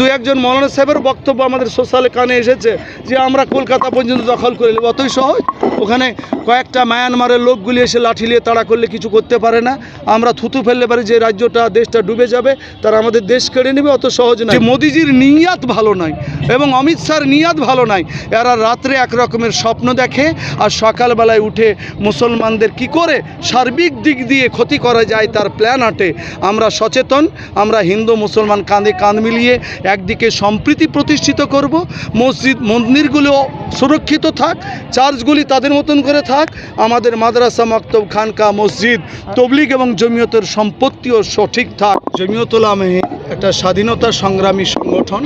দু একজন মৌলানা সাহেবের বক্তব্য আমাদের সোশ্যাল কানে এসেছে যে আমরা কলকাতা পর্যন্ত দখল করে নেব। অতই সহজ? ওখানে কয়েকটা মায়ানমারের লোকগুলি এসে লাঠি নিয়ে তাড়া করলে কিছু করতে পারে না। আমরা থুতু ফেললে পারি যে রাজ্যটা, দেশটা ডুবে যাবে, তারা আমাদের দেশ কেড়ে নেবে, অত সহজ নয়। মোদিজির নিয়াত ভালো নয় এবং অমিত শাহর নিয়াত ভালো নয়, এরা রাত্রে এক রকমের স্বপ্ন দেখে আর সকালবেলায় উঠে মুসলমানদের কি করে সার্বিক দিক দিয়ে ক্ষতি করা যায় তার প্ল্যান আটে। আমরা সচেতন, আমরা হিন্দু মুসলমান কাঁধে কাঁধ মিলিয়ে একদিকে সম্প্রীতি প্রতিষ্ঠিত করব, মসজিদ মন্দিরগুলো সুরক্ষিত থাক, চার্চগুলি তাদের মতন করে থাক আমাদের মাদ্রাসা মক্তব খানকা মসজিদ তবলিগ এবং জমিয়তের সম্পত্তিও সঠিক থাক। জমিয়তুল আমেহে একটা স্বাধীনতা সংগ্রামী সংগঠন।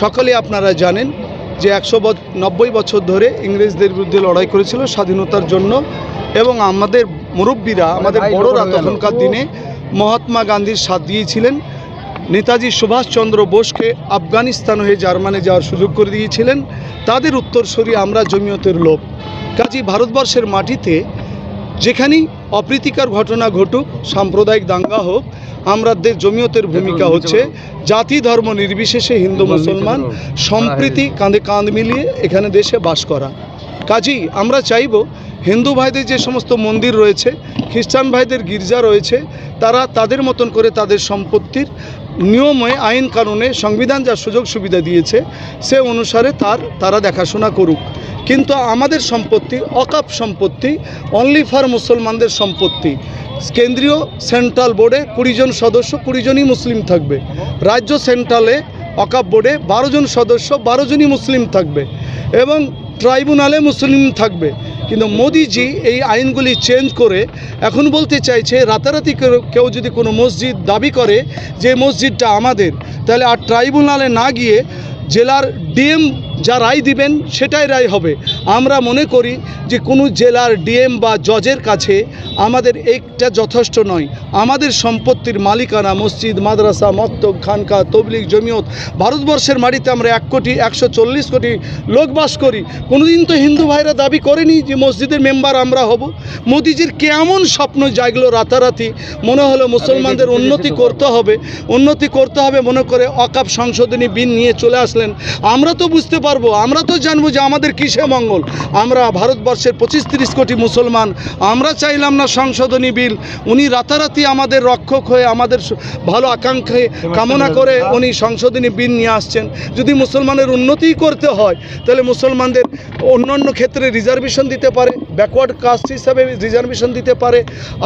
সকলে আপনারা জানেন যে একশো নব্বই বছর ধরে ইংরেজদের বিরুদ্ধে লড়াই করেছিল স্বাধীনতার জন্য এবং আমাদের মুরব্বীরা আমাদের বড়রা তখনকার দিনে মহাত্মা গান্ধীর সাথ দিয়েছিলেন। নেতাজি সুভাষচন্দ্র বোসকে আফগানিস্তান হয়ে জার্মানি যাওয়ার সুযোগ করে দিয়েছিলেন। তাদের উত্তরসূরি আমরা জমিয়তের লোক কাজী ভারতবর্ষের মাটিতে যেখানেই অপ্রীতিকর ঘটনা ঘটুক সাম্প্রদায়িক দাঙ্গা হোক আমরা দে- জমিয়তের ভূমিকা হচ্ছে জাতি ধর্ম নির্বিশেষে হিন্দু মুসলমান সম্প্রীতি কাঁধে কাঁধ মিলিয়ে এখানে দেশে বাস করা। কাজেই আমরা চাইব হিন্দু ভাইদের যে সমস্ত মন্দির রয়েছে খ্রিস্টান ভাইদের গির্জা রয়েছে তারা তাদের মতন করে তাদের সম্পত্তির নিয়মে, আইন কানুনে সংবিধান যা সুযোগ সুবিধা দিয়েছে, সে অনুসারে তার, তারা দেখাশোনা করুক। কিন্তু আমাদের সম্পত্তি, অকাপ সম্পত্তি অনলি ফর মুসলমানদের সম্পত্তি। কেন্দ্রীয় সেন্ট্রাল বোর্ডে কুড়িজন সদস্য কুড়িজনই মুসলিম থাকবে। রাজ্য সেন্ট্রালে অকাপ বোর্ডে বারো জন সদস্য, বারো জনই মুসলিম থাকবে। এবং ট্রাইব্যুনালে মুসলিম থাকবে। কিন্তু মোদিজি এই আইনগুলি চেঞ্জ করে এখন বলতে চাইছে, রাতারাতি কেউ- যদি কোনো মসজিদ দাবি করে যে মসজিদটা আমাদের, তাহলে আর ট্রাইব্যুনালে না গিয়ে জেলার ডিএম যা রায় দিবেন সেটাই রায় হবে। আমরা মনে করি যে কোনো জেলার ডিএম বা জজের কাছে আমাদের এইটা যথেষ্ট নয়। আমাদের সম্পত্তির মালিকানা মসজিদ মাদ্রাসা মক্তব খানকা তবলিগ জমিয়ত ভারতবর্ষের মাটিতে আমরা এক কোটি একশো চল্লিশ কোটি লোক বাস করি। কোনোদিন তো হিন্দু ভাইরা দাবি করেনি যে মসজিদের মেম্বার আমরা হব। মোদিজির কেমন স্বপ্ন জাগলো রাতারাতি। মনে হলো মুসলমানদের উন্নতি করতে হবে। উন্নতি করতে হবে মনে করে অকাপ সংশোধনী বিল নিয়ে চলে আসলেন। আমরা তো বুঝতে পারব। আমরা তো জানব যে আমাদের কিসে মঙ্গল। আমরা ভারতবর্ষের পঁচিশ তিরিশ কোটি মুসলমান। আমরা চাইলাম না সংশোধনী বিল। উনি রাতারাতি আমাদের রক্ষক হয়ে আমাদের ভালো আকাঙ্ক্ষায় কামনা করে উনি সংশোধনী বিল নিয়ে আসছেন। যদি মুসলমানের উন্নতিই করতে হয় তাহলে মুসলমানদের অন্যান্য ক্ষেত্রে রিজার্ভেশন দিতে পারে ব্যাকওয়ার্ড কাস্ট হিসাবে রিজার্ভেশন দিতে পারে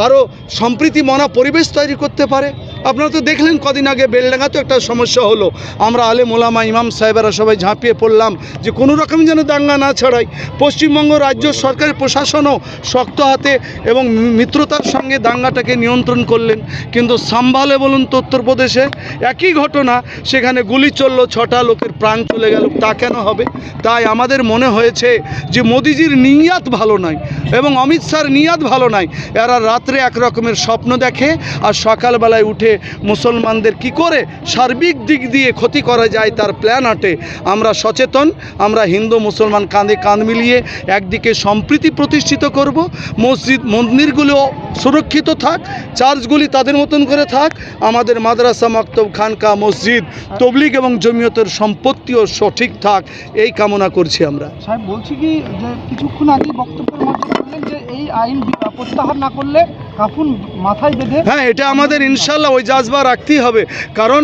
আরও সম্প্রীতি মনা পরিবেশ তৈরি করতে পারে। আপনারা তো দেখলেন কদিন আগে বেলডাঙ্গাতেও একটা সমস্যা হলো। আমরা আলে মোলামা ইমাম সাহেবেরা সবাই ঝাঁপিয়ে পড়লাম। যে কোনো রকম যেন দাঙ্গা না ছড়াই পশ্চিমবঙ্গ রাজ্য সরকারের প্রশাসনও শক্ত হাতে এবং মিত্রতার সঙ্গে দাঙ্গাটাকে নিয়ন্ত্রণ করলেন। কিন্তু সাম্ভালে বলুন তো উত্তরপ্রদেশে একই ঘটনা, সেখানে গুলি চলল, ছটা লোকের প্রাণ চলে গেল, তা কেন হবে? তাই আমাদের মনে হয়েছে যে মোদিজির নিয়াত ভালো নয় এবং অমিত শাহর নিয়াত ভালো নয়। এরা রাত্রে এক রকমের স্বপ্ন দেখে আর সকালবেলায় উঠে মুসলমানদের কি করে সার্বিক দিক দিয়ে ক্ষতি করা যায় তার প্ল্যান আটে। আমরা সচেতন আমরা হিন্দু মুসলমান কাঁধে কাঁধ মিলিয়ে একদিকে সম্প্রীতি প্রতিষ্ঠিত করব মসজিদ মন্দিরগুলো সুরক্ষিত থাক চার্চগুলি তাদের মতন করে থাক আমাদের মাদ্রাসা মক্তব খানকা মসজিদ তবলিগ এবং জমিয়তের সম্পত্তিও সঠিক থাক এই কামনা করছি আমরা। সাহেব বলছি কি যে কিছুক্ষণ আগে বক্তব্যের মধ্যে বললেন যে এই আইন প্রত্যাহার না করলে কাফুন মাথায় বেঁধে হ্যাঁ এটা আমাদের ইনশাল্লাহ ওই জাজবা রাখতেই হবে কারণ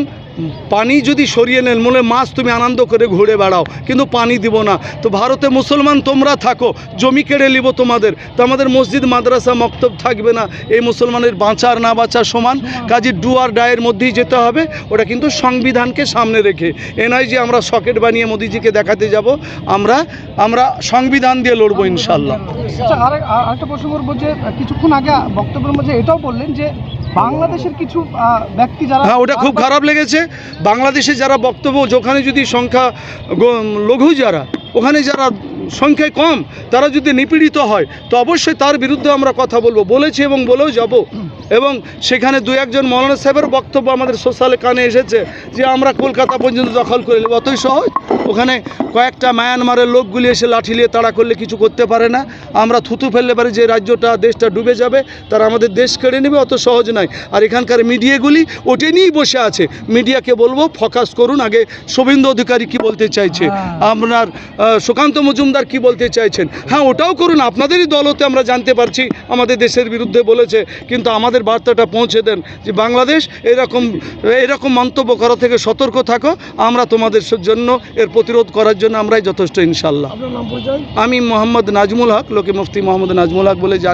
পানি যদি সরিয়ে নেন, মনে মাছ তুমি আনন্দ করে ঘুরে বেড়াও, কিন্তু পানি দিব না। তো ভারতে মুসলমান, তোমরা থাকো, জমি কেড়ে নিব তোমাদের। তো আমাদের মসজিদ, মাদ্রাসা, মক্তব থাকবে না। এই মুসলমানের বাঁচার, না বাঁচা সমান কাজে ডুয়ার ডায়ের মধ্যেই যেতে হবে। ওটা কিন্তু সংবিধানকে সামনে রেখে। এ নয় যে আমরা সকেট বানিয়ে মোদিজিকে দেখাতে যাব। আমরা আমরা সংবিধান দিয়ে লড়বো ইনশাল্লাহ আচ্ছা আরেকটা করব যে, কিছুক্ষণ আগে বক্তব্যের মধ্যে এটাও বললেন যে বাংলাদেশের কিছু ব্যক্তি যারা হ্যাঁ ওটা খুব খারাপ লেগেছে। বাংলাদেশে যারা বক্তব্য যেখানে যদি সংখ্যা লঘু যারা, ওখানে যারা সংখ্যায় কম তারা যদি নিপীড়িত হয় তো অবশ্যই তার বিরুদ্ধে আমরা কথা বলব। বলেছি এবং বলেও যাব। এবং সেখানে দু একজন মৌলানা সাহেবের বক্তব্য আমাদের সোশ্যালে কানে এসেছে যে আমরা কলকাতা পর্যন্ত দখল করে নেব। অতই সহজ। ওখানে কয়েকটা মায়ানমারের লোকগুলি এসে লাঠি নিয়ে তাড়া করলে কিছু করতে পারে না। আমরা থুতু ফেললে পারি যে রাজ্যটা দেশটা ডুবে যাবে তারা আমাদের দেশ কেড়ে নেবে অত সহজ নয়। আর এখানকার মিডিয়াগুলি ওটে নিয়েই বসে আছে। মিডিয়াকে বলব ফোকাস করুন। আগে শুভেন্দু অধিকারী কি বলতে চাইছে? আপনার সুকান্ত মজুমদার কি বলতে চাইছেন? হ্যাঁ ওটাও করুন। আপনাদেরই দলতে আমরা জানতে পারছি। আমাদের দেশের বিরুদ্ধে বলেছে। কিন্তু আমাদের বার্তাটা পৌঁছে দেন যে বাংলাদেশ এরকম এরকম মন্তব্য করা থেকে সতর্ক থাকো। আমরা তোমাদের জন্য এর প্রতিরোধ করার জন্য আমরাই যথেষ্ট ইনশাল্লাহ আমি মোহাম্মদ নাজমুল হক। লোকে মুফতি মোহাম্মদ নাজমুল হক বলে জানি।